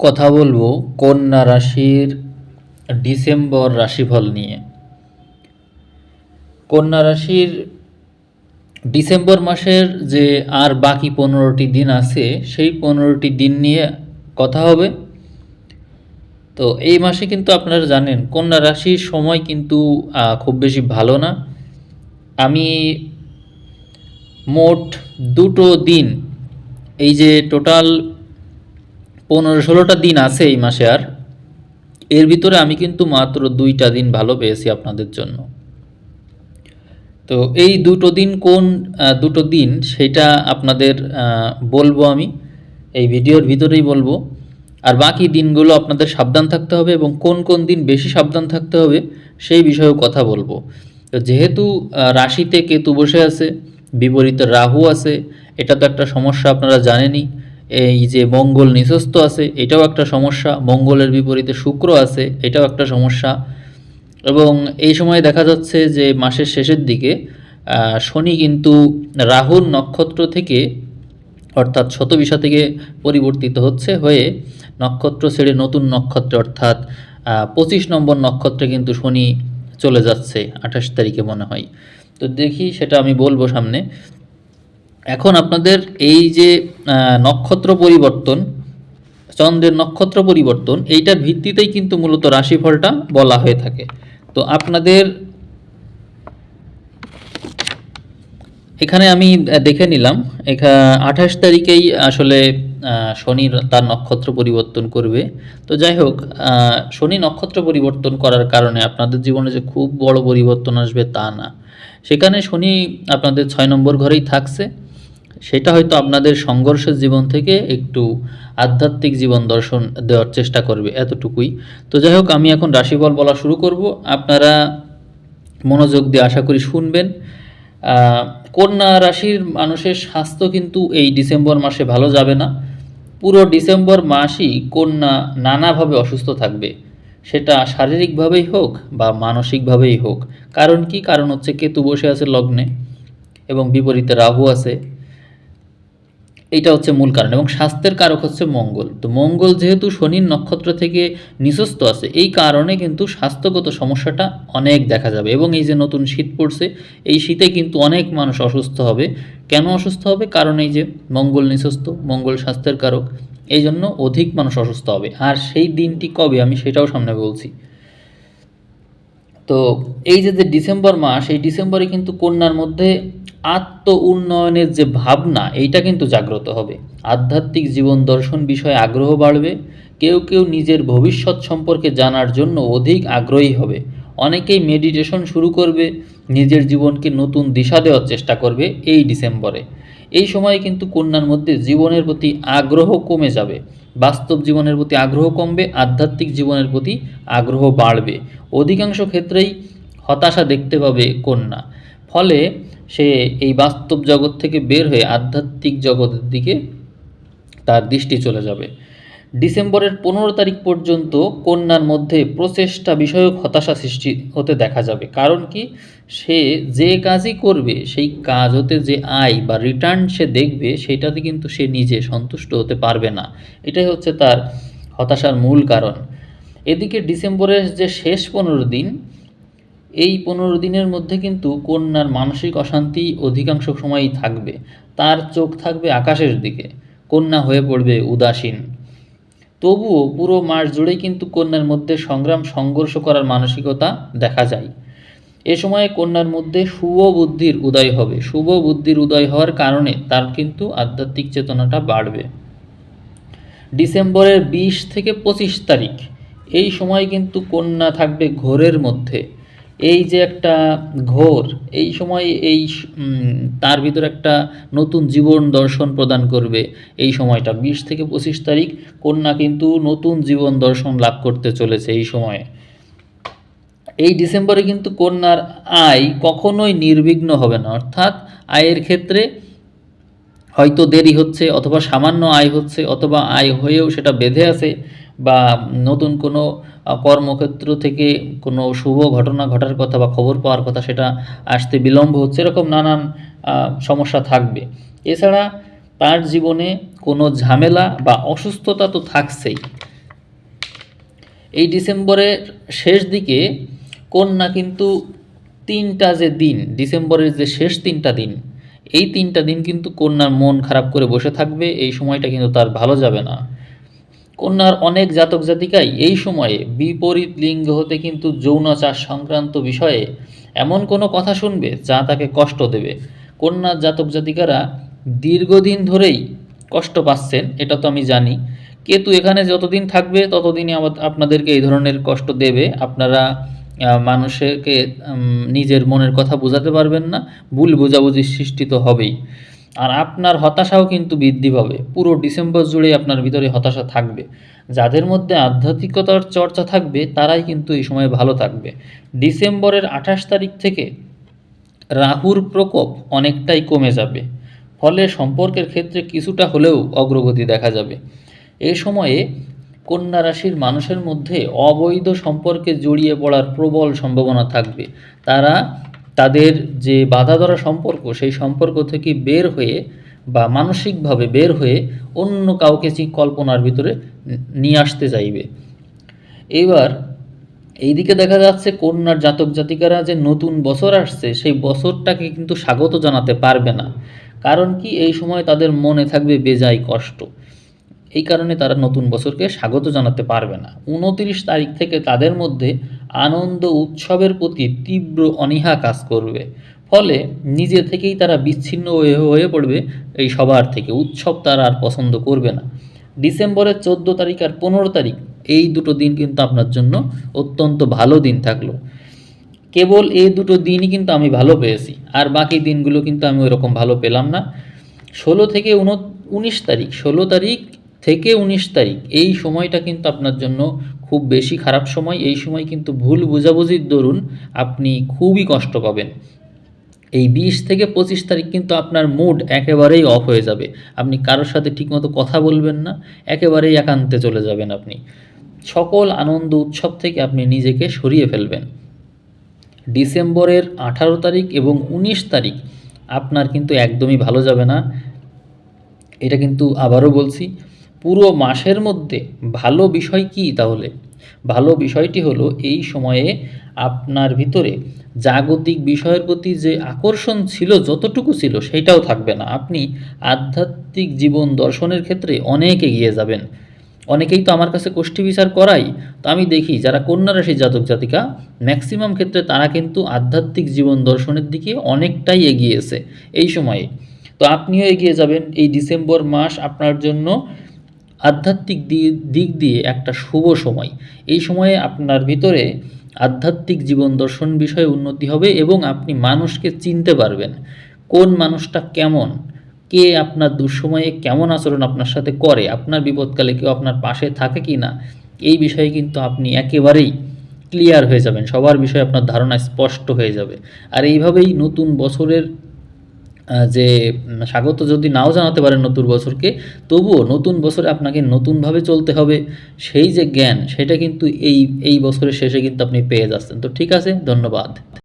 কথা বলব কন্যা রাশির ডিসেম্বর রাশিফল নিয়ে। কন্যা রাশির ডিসেম্বর মাসের যে আর বাকি পনেরোটি দিন আছে, সেই পনেরোটি দিন নিয়ে কথা হবে। তো এই মাসে কিন্তু আপনারা জানেন, কন্যা রাশির সময় কিন্তু খুব বেশি ভালো না। আমি মোট দুটো দিন, এই যে টোটাল পনেরো ষোলোটা দিন আছে এই মাসে আর। এর ভিতরে আমি কিন্তু মাত্র দুইটা দিন ভালো পেয়েছি আপনাদের জন্য। তো এই দুটো দিন কোন দুটো দিন সেটা আপনাদের বলব আমি। এই ভিডিওর ভিতরেই বলব। আর বাকি দিনগুলো আপনাদের সাবধান থাকতে হবে এবং কোন কোন দিন বেশি সাবধান থাকতে হবে সেই বিষয়েও কথা বলব। তো যেহেতু রাশিতে কেতু বসে আছে, বিপরীতে রাহু আছে, এটা তো একটা সমস্যা আপনারা জানেনই। এই যে মঙ্গল নিঃস্ত আছে, এটাও একটা সমস্যা। মঙ্গলের বিপরীতে শুক্র আছে, এটাও একটা সমস্যা। এবং এই সময়ে দেখা যাচ্ছে যে মাসের শেষের দিকে শনি কিন্তু রাহুর নক্ষত্র থেকে, অর্থাৎ শতবিশা থেকে পরিবর্তিত হচ্ছে হয়ে নক্ষত্র ছেড়ে নতুন নক্ষত্রে, অর্থাৎ পঁচিশ নম্বর নক্ষত্রে কিন্তু শনি চলে যাচ্ছে, আঠাশ তারিখে মনে হয়। তো দেখি সেটা আমি বলব সামনে। এখন আপনাদের এই যে নক্ষত্র পরিবর্তন, চন্দ্রের নক্ষত্র পরিবর্তন, এইটার ভিত্তিতেই কিন্তু মূলত রাশিফলটা বলা হয়ে থাকে। তো আপনাদের এখানে আমি দেখে নিলাম, এখা, আঠাশ তারিখেই আসলে শনি তার নক্ষত্র পরিবর্তন করবে। তো যাই হোক শনি নক্ষত্র পরিবর্তন করার কারণে আপনাদের জীবনে যে খুব বড় পরিবর্তন আসবে তা না। সেখানে শনি আপনাদের ছয় নম্বর ঘরেই থাকছে। সেটা হয়তো আপনাদের সংঘর্ষের জীবন থেকে একটু আধ্যাত্মিক জীবন দর্শন দেওয়ার চেষ্টা করবে এতটুকুই। তো যাই হোক, আমি এখন রাশিফল বলা শুরু করব। আপনারা মনোযোগ দিয়ে আশা করি শুনবেন। কন্যা রাশির মানুষের স্বাস্থ্য কিন্তু এই ডিসেম্বর মাসে ভালো যাবে না। পুরো ডিসেম্বর মাসই কন্যা নানাভাবে অসুস্থ থাকবে। সেটা শারীরিকভাবেই হোক বা মানসিকভাবেই হোক। কারণ কি? কারণ হচ্ছে কেতু বসে আছে লগ্নে এবং বিপরীতে রাহু আছে। এইটা হচ্ছে মূল কারণ এবং স্বাস্থ্যের কারক হচ্ছে মঙ্গল। তো মঙ্গল যেহেতু শনির নক্ষত্র থেকে নিঃস্ত আছে, এই কারণে কিন্তু স্বাস্থ্যগত সমস্যাটা অনেক দেখা যাবে এবং এই যে নতুন শীত পড়ছে, এই শীতে কিন্তু অনেক মানুষ অসুস্থ হবে। কেন অসুস্থ হবে? কারণ এই যে মঙ্গল নিঃস্ত মঙ্গল স্বাস্থ্যের কারক, এই জন্য অধিক মানুষ অসুস্থ হবে। আর সেই দিনটি কবে আমি সেটাও সামনে বলছি। তো এই যে যে ডিসেম্বর মাস, এই ডিসেম্বরে কিন্তু কন্যার মধ্যে আত্ম উন্নয়নের যে ভাবনা, এইটা কিন্তু জাগ্রত হবে। আধ্যাত্মিক জীবন দর্শন বিষয়ে আগ্রহ বাড়বে। কেউ কেউ নিজের ভবিষ্যৎ সম্পর্কে জানার জন্য অধিক আগ্রহী হবে। অনেকেই মেডিটেশন শুরু করবে, নিজের জীবনকে নতুন দিশা দেওয়ার চেষ্টা করবে এই ডিসেম্বরে। এই সময় কিন্তু কন্যার মধ্যে জীবনের প্রতি আগ্রহ কমে যাবে। বাস্তব জীবনের প্রতি আগ্রহ কমবে, আধ্যাত্মিক জীবনের প্রতি আগ্রহ বাড়বে। অধিকাংশ ক্ষেত্রেই হতাশা দেখতে পাবে কন্যা। ফলে সে এই বাস্তব জগৎ থেকে বের হয়ে আধ্যাত্মিক জগতের দিকে তার দৃষ্টি চলে যাবে। ডিসেম্বরের পনেরো তারিখ পর্যন্ত কন্যার মধ্যে প্রচেষ্টা বিষয়ক হতাশা সৃষ্টি হতে দেখা যাবে। কারণ কি? সে যে কাজই করবে, সেই কাজ হতে যে আয় বা রিটার্ন সে দেখবে, সেটাতে কিন্তু সে নিজে সন্তুষ্ট হতে পারবে না। এটাই হচ্ছে তার হতাশার মূল কারণ। এদিকে ডিসেম্বরের যে শেষ পনেরো দিন, এই পনেরো দিনের মধ্যে কিন্তু কন্যার মানসিক অশান্তি অধিকাংশ সময়ই থাকবে। তার চোখ থাকবে আকাশের দিকে। কন্যা হয়ে পড়বে উদাসীন। তবুও পুরো মাস জুড়েই কিন্তু কন্যার মধ্যে সংগ্রাম সংঘর্ষ করার মানসিকতা দেখা যায়। এ সময়ে কন্যার মধ্যে শুভ বুদ্ধির উদয় হবে। শুভ বুদ্ধির উদয় হওয়ার কারণে তার কিন্তু আধ্যাত্মিক চেতনাটা বাড়বে। ডিসেম্বরের বিশ থেকে পঁচিশ তারিখ, এই সময় কিন্তু কন্যা থাকবে ঘোরের মধ্যে। এই যে একটা ঘোর, এই সময় এই তার ভিতর একটা নতুন জীবন দর্শন প্রদান করবে এই সময়টা। বিশ থেকে পঁচিশ তারিখ কন্যা কিন্তু নতুন জীবন দর্শন লাভ করতে চলেছে এই সময়ে। এই ডিসেম্বরে কিন্তু কন্যার আয় কখনোই নির্বিঘ্ন হবে না। অর্থাৎ আয়ের ক্ষেত্রে হয়তো দেরি হচ্ছে অথবা সামান্য আয় হচ্ছে অথবা আয় হয়েও সেটা বেঁধে আছে বা নতুন কোনো কর্মক্ষেত্র থেকে কোনো শুভ ঘটনা ঘটার কথা বা খবর পাওয়ার কথা সেটা আসতে বিলম্ব হচ্ছে, এরকম নানান সমস্যা থাকবে। এছাড়া তার জীবনে কোনো ঝামেলা বা অসুস্থতা তো থাকছেই। এই ডিসেম্বরের শেষ দিকে কন্যা কিন্তু তিনটা যে দিন, ডিসেম্বরের যে শেষ তিনটা দিন, এই তিনটা দিন কিন্তু কন্যার মন খারাপ করে বসে থাকবে, এই সময়টা কিন্তু তার ভালো যাবে না। কন্যার অনেক জাতক জাতিকাই এই সময়ে বিপরীত লিঙ্গ হতে কিন্তু যৌনাচার সংক্রান্ত বিষয়ে এমন কোনো কথা শুনবে যা তাকে কষ্ট দেবে। কন্যার জাতক জাতিকারা দীর্ঘদিন ধরেই কষ্ট পাচ্ছেন, এটা তো আমি জানি। কেতু এখানে যতদিন থাকবে, ততদিনই আপনাদেরকে এই ধরনের কষ্ট দেবে। আপনারা মানুষকে নিজের মনের কথা বোঝাতে পারবেন না, ভুল বোঝাবুঝির সৃষ্টি তো হবেই। আর আপনার হতাশাও কিন্তু বৃদ্ধি পাবে। পুরো ডিসেম্বর জুড়ে আপনার ভিতরে হতাশা থাকবে। যাদের মধ্যে আধ্যাত্মিকতার চর্চা থাকবে, তারাই কিন্তু এই সময় ভালো থাকবে। ডিসেম্বরের আঠাশ তারিখ থেকে রাহুর প্রকোপ অনেকটাই কমে যাবে। ফলে সম্পর্কের ক্ষেত্রে কিছুটা হলেও অগ্রগতি দেখা যাবে। এ সময়ে কন্যা রাশির মানুষের মধ্যে অবৈধ সম্পর্কে জড়িয়ে পড়ার প্রবল সম্ভাবনা থাকবে। তারা তাদের যে বাধা ধরা সম্পর্ক, সেই সম্পর্ক থেকে বের হয়ে বা মানসিকভাবে বের হয়ে অন্য কাউকে কল্পনার ভিতরে নিয়ে আসতে চাইবে। এবার এইদিকে দেখা যাচ্ছে কন্যার জাতক জাতিকারা যে নতুন বছর আসছে, সেই বছরটাকে কিন্তু স্বাগত জানাতে পারবে না। কারণ কি? এই সময় তাদের মনে থাকবে বেজায় কষ্ট। এই কারণে তারা নতুন বছরকে স্বাগত জানাতে পারবে না। উনতিরিশ তারিখ থেকে তাদের মধ্যে আনন্দ উৎসবের প্রতি তীব্র অনীহা কাজ করবে। ফলে নিজে থেকেই তারা বিচ্ছিন্ন হয়ে পড়বে এই সবার থেকে। উৎসব তারা আর পছন্দ করবে না। ডিসেম্বরের চোদ্দ তারিখ আর পনেরো তারিখ, এই দুটো দিন কিন্তু আপনার জন্য অত্যন্ত ভালো দিন থাকল। কেবল এই দুটো দিনই কিন্তু আমি ভালো পেয়েছি। আর বাকি দিনগুলো কিন্তু আমি ওইরকম ভালো পেলাম না। ষোলো থেকে উন, উনিশ তারিখ, ষোলো তারিখ থেকে উনিশ তারিখ, এই সময়টা কিন্তু আপনার জন্য খুব বেশি খারাপ সময়, এই সময় কিন্তু ভুল বোঝাবুঝির দরুন আপনি খুবই কষ্ট পাবেন। এই বিশ থেকে পঁচিশ তারিখ কিন্তু আপনার মুড একেবারেই অফ হয়ে যাবে। আপনি কারোর সাথে ঠিকমতো কথা বলবেন না, একেবারেই একান্তে চলে যাবেন আপনি। সকল আনন্দ উৎসব থেকে আপনি নিজেকে সরিয়ে ফেলবেন। ডিসেম্বরের আঠারো তারিখ এবং উনিশ তারিখ আপনার কিন্তু একদমই ভালো যাবে না। এটা কিন্তু আবারও বলছি পুরো মাসের মধ্যে। ভালো বিষয় কি তাহলে? ভালো বিষয়টি হলো এই সময়ে আপনার ভিতরে জাগতিক বিষয়ের প্রতি যে আকর্ষণ ছিল, যতটুকু ছিল, সেটাও থাকবে না। আপনি আধ্যাত্মিক জীবন দর্শনের ক্ষেত্রে অনেক এগিয়ে যাবেন। অনেকেই তো আমার কাছে কোষ্ঠী বিচার করাই। তো আমি দেখি যারা কন্যা রাশি জাতক জাতিকা ম্যাক্সিমাম ক্ষেত্রে তারা কিন্তু আধ্যাত্মিক জীবন দর্শনের দিকে অনেকটাই এগিয়েছে এই সময়ে। তো আপনিও এগিয়ে যাবেন। এই ডিসেম্বর মাস আপনার জন্য আধ্যাত্মিক দিক দিয়ে একটা শুভ সময়। এই সময়ে আপনার ভিতরে আধ্যাত্মিক জীবন দর্শন বিষয়ে উন্নতি হবে এবং আপনি মানুষকে চিনতে পারবেন। কোন মানুষটা কেমন? কে আপনার দুঃসময়ে কেমন আচরণ আপনার সাথে করে? আপনার বিপদকালে কেউ আপনার পাশে থাকে কি না? এই বিষয়ে কিন্তু আপনি একেবারেই ক্লিয়ার হয়ে যাবেন। সবার বিষয়ে আপনার ধারণা স্পষ্ট হয়ে যাবে। আর এইভাবেই নতুন বছরের যে স্বাগত যদি নাও জানাতে পারেন নতুন বছরকে, তবুও নতুন বছরে আপনাকে নতুনভাবে চলতে হবে। সেই যে জ্ঞান, সেটা কিন্তু এই এই বছরের শেষে কিন্তু আপনি পেয়ে যাচ্ছেন। তো ঠিক আছে, ধন্যবাদ।